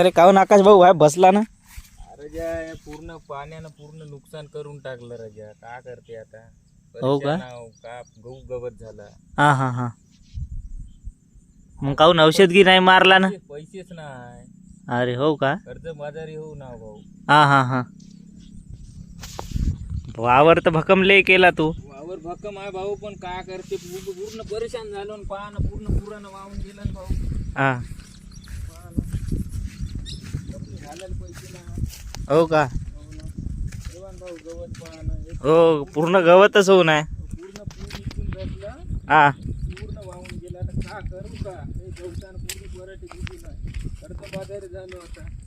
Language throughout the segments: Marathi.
अरे काहून आकाश भाऊ आहे बसला ना? राजा हे पूर्ण पाण्यानं पूर्ण नुकसान करून टाकलं राजा का करते आता? हो का? गहू गवत झाला? हा हा हा. मग काहून औषध की नाही मारला ना? पैसे- पैसेच नाही. अरे हो का? कर्ज बाजारी होऊ ना भाऊ. हा हा हा. वावर तर भक्कम केला तू. वावर भक्कम आहे भाऊ पण का करते? पूर्ण पूर्ण परेशान झालो न पहा ना पूर्ण पुरानं वाहून गेलं न भाऊ. हा पहा ना. कपडे घालायला पैसे नाही हो का? हो पूर्ण गवतच होऊन आहे हा.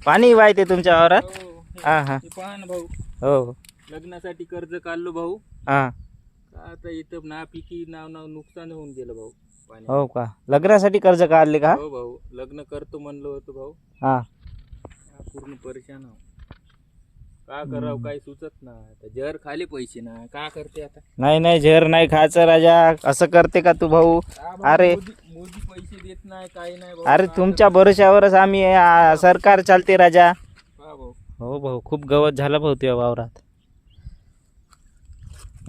पाणी वाहते तुमच्या वावरात? हो हा. हा हे. पहा ना भाऊ. हो. लग्नासाठी कर्ज काढलो भाऊ. हा. आता इथं ना पिकी नाव नाव नुकसान होऊन गेलं भाऊ. हो का? लग्नासाठी कर्ज काढले का? हो भाऊ. लग्न करतो म्हणलो होतो भाऊ. हा, पूर्ण परेशान आहो. का करावं काही सुचत नाही. आता जर खाली पैसे ना का करते आता? नाही नाही झेर नाही खायचं राजा. असं करते का तू भाऊ? का भाऊ, अरे. मोदी मोदी पैसे देत नाही काही नाही भाऊ. अरे का तुमच्या भरोशावरच आम्ही आ, सरकार चालते राजा. करते? का भाऊ? हो भाऊ खूप गवत झालं भाऊ तुझ्या वावरात.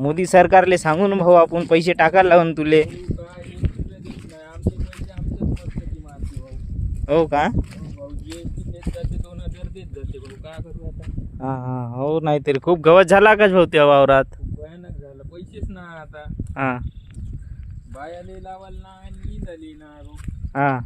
मोदी सरकारले सांगून भाऊ आपण पैसे टाकायला लावून तुले. भाऊ, काय एक रुपया देत नाही? आमचे पैसे आमच्याच मस्तकी मारते भाऊ. हो का? हो भाऊ जीएसटी देत जाते दोन का हा हा. हो नाहीतरी. खूप गवत झाला आकाश भाऊ तुझ्या वावरात? भयानक झालं. पैसेच ना आता. हा. बायाले लावायला नाही आणि झाली ना हा.